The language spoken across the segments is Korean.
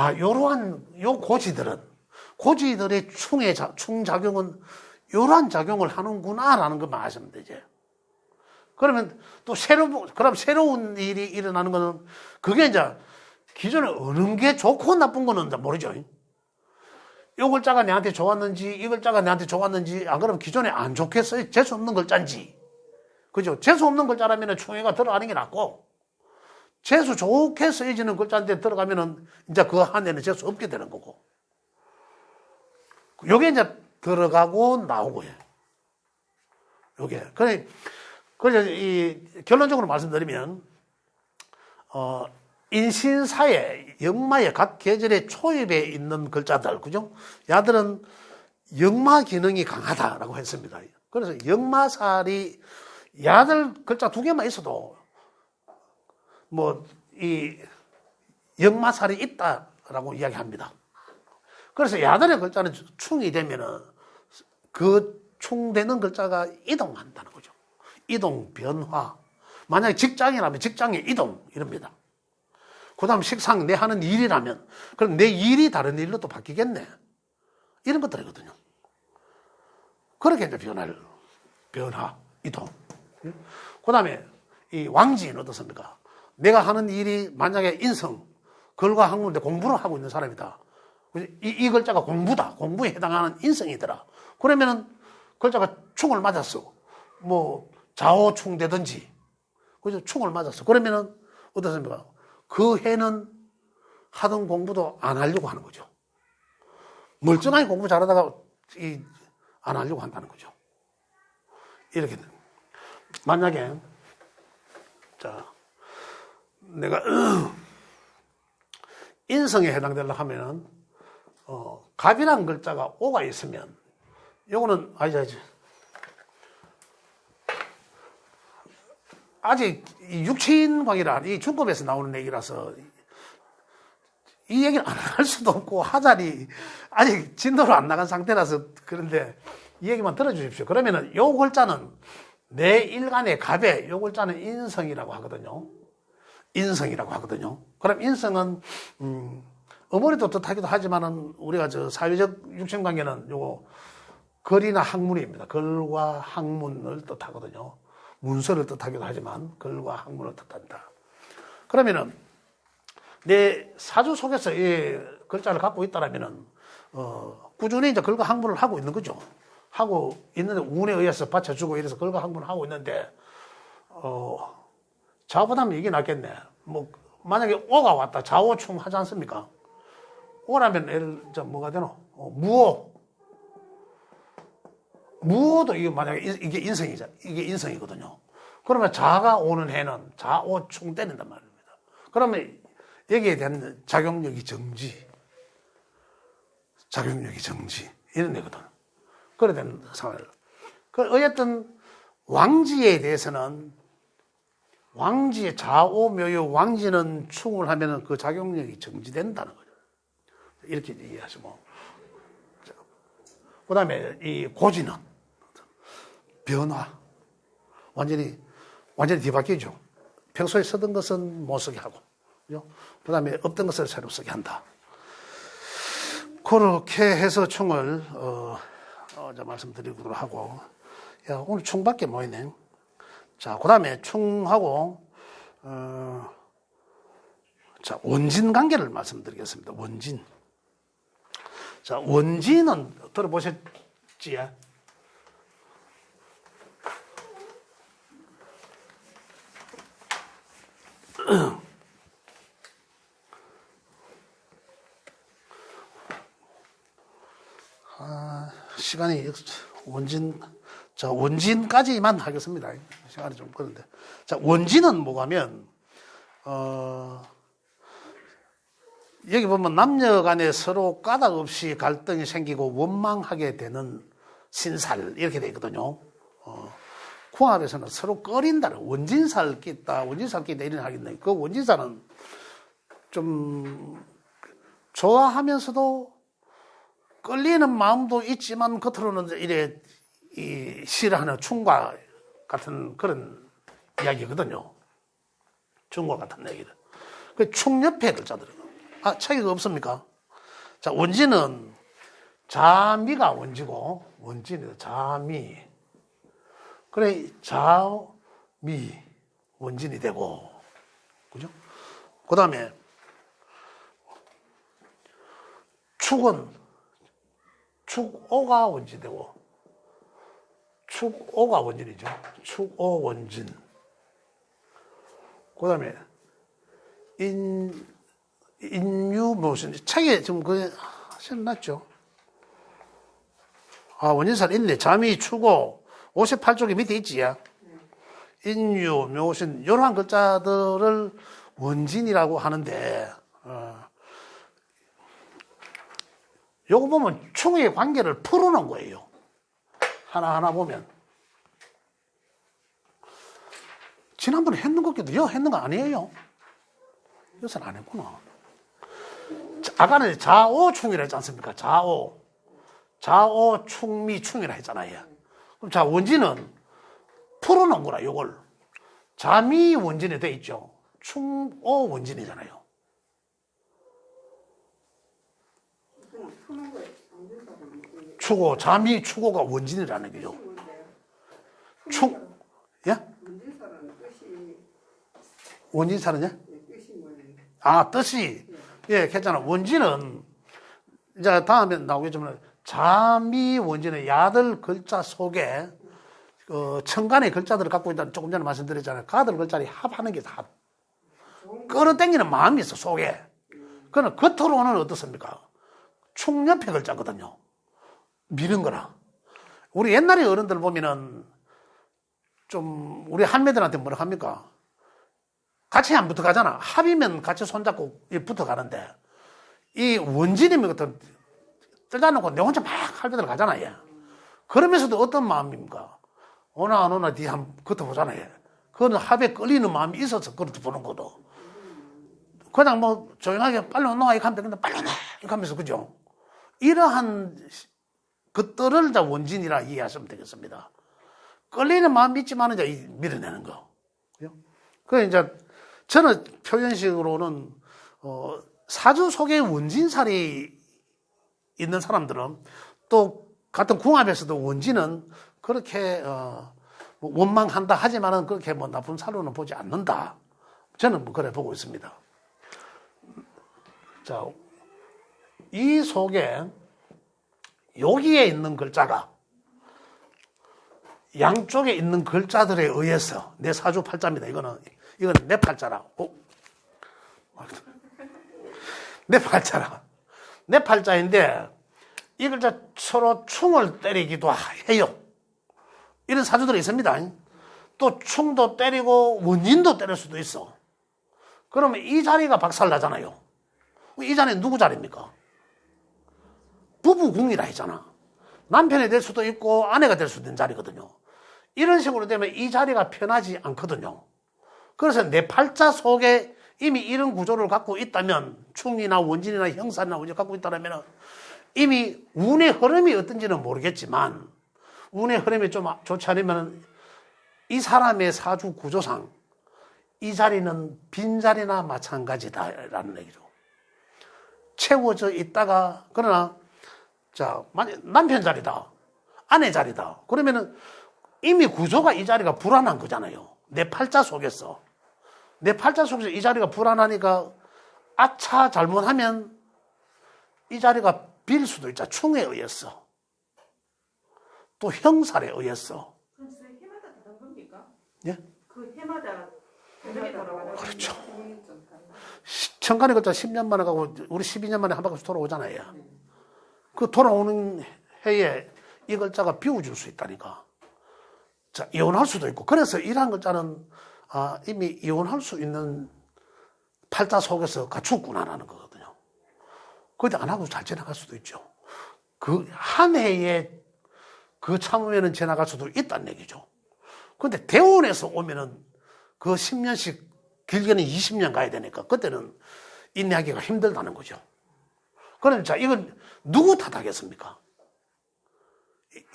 아, 요러한, 요 고지들은, 고지들의 충의, 자, 충작용은 요러한 작용을 하는구나라는 것만 아시면 되죠. 그러면 또 새로, 그럼 새로운 일이 일어나는 거는 그게 이제 기존에 어느 게 좋고 나쁜 거는 모르죠. 요 글자가 내한테 좋았는지, 이 글자가 내한테 좋았는지, 안 그러면 기존에 안 좋겠어요? 재수 없는 글자인지. 그죠? 재수 없는 글자라면 충해가 들어가는 게 낫고, 재수 좋게 쓰여지는 글자인데 들어가면은 이제 그 한에는 재수 없게 되는 거고. 요게 이제 들어가고 나오고 요. 요게. 그래, 그래서 이 결론적으로 말씀드리면, 어, 인신사에, 역마의 각 계절의 초입에 있는 글자들, 그죠? 야들은 역마 기능이 강하다라고 했습니다. 그래서 역마살이 야들 글자 두 개만 있어도 뭐, 이, 역마살이 있다라고 이야기합니다. 그래서 야들의 글자는 충이 되면은 그 충되는 글자가 이동한다는 거죠. 이동, 변화. 만약에 직장이라면 직장의 이동, 이럽니다. 그 다음 식상, 내 하는 일이라면, 그럼 내 일이 다른 일로 또 바뀌겠네. 이런 것들이거든요. 그렇게 이제 변화를, 변화, 이동. 그 다음에 이 왕지는 어떻습니까? 내가 하는 일이 만약에 인성, 글과 학문인데 공부를 하고 있는 사람이다. 이, 이 글자가 공부다. 공부에 해당하는 인성이더라. 그러면은 글자가 충을 맞았어. 뭐 좌우충되든지. 그죠? 충을 맞았어. 그러면은 어떻습니까? 그 해는 하던 공부도 안 하려고 하는 거죠. 멀쩡하게 공부 잘하다가 이, 안 하려고 한다는 거죠. 이렇게 만약에 자 내가 인성에 해당되려 하면은 어, 갑이란 글자가 오가 있으면 요거는 아니지 아니지 아직 육친광이라 이 중급에서 나오는 얘기라서 이 얘기를 안 할 수도 없고 하자니 아직 진도로 안 나간 상태라서 그런데 이 얘기만 들어주십시오. 그러면은 요 글자는 내 일간의 갑에 요 글자는 인성이라고 하거든요. 인성이라고 하거든요. 그럼 인성은 음, 어머니도 뜻하기도 하지만은 우리가 저 사회적 육신 관계는 요거 글이나 학문입니다. 글과 학문을 뜻하거든요. 문서를 뜻하기도 하지만 글과 학문을 뜻한다. 그러면은 내 사주 속에서 이 글자를 갖고 있다라면은 어, 꾸준히 이제 글과 학문을 하고 있는 거죠. 하고 있는데 운에 의해서 받쳐주고 이래서 글과 학문을 하고 있는데 어, 좌보다면 이게 낫겠네. 뭐 만약에 오가 왔다 좌오충 하지 않습니까? 오라면 예를 들 뭐가 되노? 어, 무오. 무오도 이게 만약에 이게 인성이죠. 이게 인성이거든요. 그러면 자가 오는 해는 좌오충 때린단 말입니다. 그러면 여기에 대한 작용력이 정지. 작용력이 정지. 이런 애거든. 그래 되는 상황을. 그, 어쨌든, 왕지에 대해서는, 왕지의 좌오묘요 왕지는 충을 하면 그 작용력이 정지된다는 거죠. 이렇게 이해하시고. 그 다음에 이 고지는 변화. 완전히, 완전히 뒤바뀌죠. 평소에 쓰던 것은 못 쓰게 하고. 그 다음에 없던 것을 새로 쓰게 한다. 그렇게 해서 총을, 어, 어, 말씀드리도록 하고. 야, 오늘 총밖에 못 있네. 자, 그 다음에 총하고, 어, 자, 원진 관계를 말씀드리겠습니다. 원진. 자, 원진은 들어보셨지? 아, 시간이 원진, 자, 원진까지만 하겠습니다. 시간이 좀 그런데. 자, 원진은 뭐가면, 어, 여기 보면 남녀 간에 서로 까닭 없이 갈등이 생기고 원망하게 되는 신살, 이렇게 되어 있거든요. 어, 궁합에서는 서로 꺼린다는 원진살 끼다, 원진살 끼다 이런 하겠네. 그 원진살은 좀 좋아하면서도 끌리는 마음도 있지만 겉으로는 이래 이 싫어하는 충과 같은 그런 이야기거든요. 충과 같은 얘기들. 그충 옆에 글자들은 아, 차이가 없습니까? 자, 원지는 자미가 원지고, 원지는 자미. 그래, 자미, 원진이 되고, 그죠? 그 다음에, 축은, 축오가 원진되고, 축오가 원진이죠. 축오 원진. 그 다음에, 인, 인유 무슨, 책에 지금 그, 실어놨죠. 아, 원진살 있네. 잠이 추고, 58쪽에 밑에 있지, 야. 인유, 묘신, 이러한 글자들을 원진이라고 하는데, 어, 요거 보면 충의 관계를 풀어놓은 거예요. 하나하나 보면. 지난번에 했는 것 같기도, 요 했는 거 아니에요? 요새는 안 했구나. 자, 아까는 자오충이라 했지 않습니까? 자오. 자오충미충이라 했잖아요. 그럼 자, 원진은 풀어놓은 거라, 요걸. 자미 원진이 돼 있죠. 충오 원진이잖아요. 추고, 자미 추고가 원진이라는 거죠. 충, 예? 문진 사람은 뜻이 원진 사는요? 예, 뜻이 뭐예요? 아, 뜻이. 예, 괜찮아. 원진은, 이제 다음에 나오겠지만, 자미 원진의 야들 글자 속에, 그, 천간의 글자들을 갖고 있다는 조금 전에 말씀드렸잖아요. 가들 글자를 합하는 게 다, 끌어당기는 마음이 있어, 속에. 그러나 겉으로는 어떻습니까? 충옆의 글자거든요. 미는 거라. 우리 옛날에 어른들 보면은, 좀, 우리 할매들한테 뭐라 합니까? 같이 안 붙어 가잖아. 합이면 같이 손잡고 붙어 가는데, 이 원진이면 같은, 뜰다놓고 내 혼자 막 할배들 가잖아, 얘. 그러면서도 어떤 마음입니까? 오나 안 오나 뒤 한번 걷어보잖아, 얘. 그거는 합에 끌리는 마음이 있어서 그렇게 보는 거도. 그냥 뭐 조용하게 빨리 오나 이렇게 하면 되는데 빨리 오나 이렇게 하면서 그죠? 이러한 것들을 다 원진이라 이해하시면 되겠습니다. 끌리는 마음이 있지만 이제 이 밀어내는 거. 그죠? 그 이제 저는 표현식으로는 어, 사주 속에 원진살이 있는 사람들은 또 같은 궁합에서도 원진은 그렇게 어, 뭐 원망한다 하지만은 그렇게 뭐 나쁜 사로는 보지 않는다. 저는 뭐 그래 보고 있습니다. 자, 이 속에 여기에 있는 글자가 양쪽에 있는 글자들에 의해서 내 사주 팔자입니다. 이거는 이건 내 팔자라. 어? 내 팔자라. 내 팔자인데 이 글자 서로 충을 때리기도 해요. 이런 사주들이 있습니다. 또 충도 때리고 원진도 때릴 수도 있어. 그러면 이 자리가 박살나잖아요. 이 자리는 누구 자리입니까? 부부궁이라 했잖아. 남편이 될 수도 있고 아내가 될 수도 있는 자리거든요. 이런 식으로 되면 이 자리가 편하지 않거든요. 그래서 내 팔자 속에 이미 이런 구조를 갖고 있다면 충이나 원진이나 형산이나 원진 갖고 있다면 이미 운의 흐름이 어떤지는 모르겠지만 운의 흐름이 좀 좋지 않으면 이 사람의 사주 구조상 이 자리는 빈자리나 마찬가지다라는 얘기죠. 채워져 있다가 그러나 자 남편 자리다 아내 자리다 그러면은 이미 구조가 이 자리가 불안한 거잖아요. 내 팔자 속에서 내 팔자 속에서 이 자리가 불안하니까 아차 잘못하면 이 자리가 빌 수도 있자 충에 의해서 또 형살에 의해서 그럼 선생님 해마다 다른 겁니까? 예? 그 해마다 그렇죠. 천간에 글자 10년 만에 가고 우리 12년 만에 한 바퀴 돌아오잖아요. 그 돌아오는 해에 이 글자가 비워줄 수 있다니까. 자, 이혼할 수도 있고. 그래서 이러한 글자는 아, 이미 이혼할 수 있는 팔자 속에서 갖췄구나라는 거거든요. 그런데 안 하고 잘 지나갈 수도 있죠. 그 한 해에 그 참으면은 지나갈 수도 있다는 얘기죠. 근데 대원에서 오면은 그 10년씩 길게는 20년 가야 되니까 그때는 인내하기가 힘들다는 거죠. 그러면 자, 이건 누구 탓하겠습니까?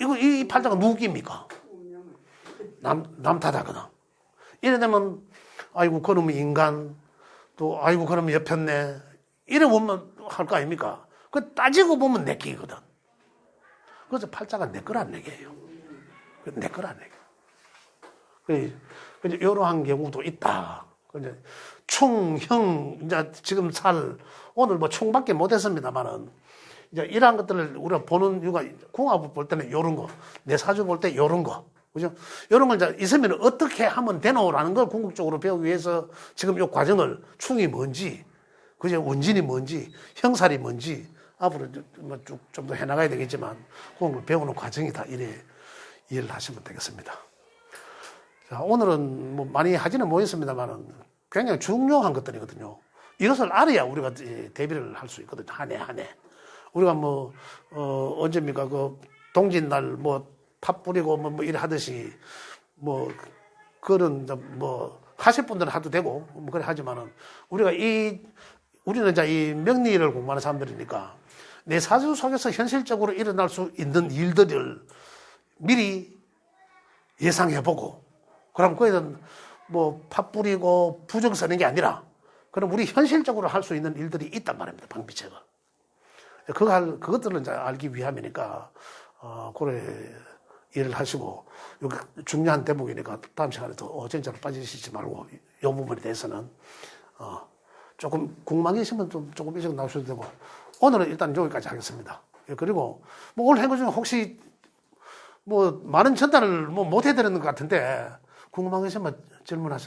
이거, 이 팔자가 누구? 운명을. 남, 남 탓하거든. 이래 되면, 아이고, 그놈의 인간, 또, 아이고, 그놈의 옆였네. 이래 보면 할 거 아닙니까? 그 따지고 보면 내 끼거든. 그래서 팔자가 내 거란 얘기예요. 내 거란 얘기. 그, 그 이러한 경우도 있다. 근데 총, 형, 이제 지금 살, 오늘 뭐 총밖에 못 했습니다만은, 이제 이러한 것들을 우리가 보는 이유가 궁합을 볼 때는 요런 거, 내 사주 볼 때 요런 거. 그죠? 요런 걸 이제 있으면 어떻게 하면 되노라는 걸 궁극적으로 배우기 위해서 지금 요 과정을 충이 뭔지, 그죠? 원진이 뭔지, 형살이 뭔지, 앞으로 뭐좀더 해나가야 되겠지만, 그런 걸 배우는 과정이다. 이래 이해를 하시면 되겠습니다. 자, 오늘은 뭐 많이 하지는 못했습니다만은 굉장히 중요한 것들이거든요. 이것을 알아야 우리가 대비를 할 수 있거든요. 한 해, 한 해. 우리가 뭐, 어, 언제입니까? 그 동짓날 뭐, 팥 뿌리고 뭐, 뭐 이래 하듯이 뭐, 그런 뭐, 하실 분들은 하도 되고, 뭐 그래 하지만은 우리가 이, 우리는 이제 이 명리를 공부하는 사람들이니까 내 사주 속에서 현실적으로 일어날 수 있는 일들을 미리 예상해보고, 그럼 그에는 뭐, 팥 뿌리고 부정 쓰는 게 아니라, 그럼 우리 현실적으로 할 수 있는 일들이 있단 말입니다. 그거 할, 그것들을 이제 알기 위함이니까, 어, 그래, 일을 하시고, 여기 중요한 대목이니까 다음 시간에 더 어젠자로 빠지시지 말고, 이 부분에 대해서는, 어, 조금 궁금하시면 좀 조금 일찍 나오셔도 되고, 오늘은 일단 여기까지 하겠습니다. 예, 그리고, 뭐 오늘 한거 중에 혹시, 뭐, 많은 전달을 뭐 못 해드리는 것 같은데, 궁금한 거 있으면 질문하셔도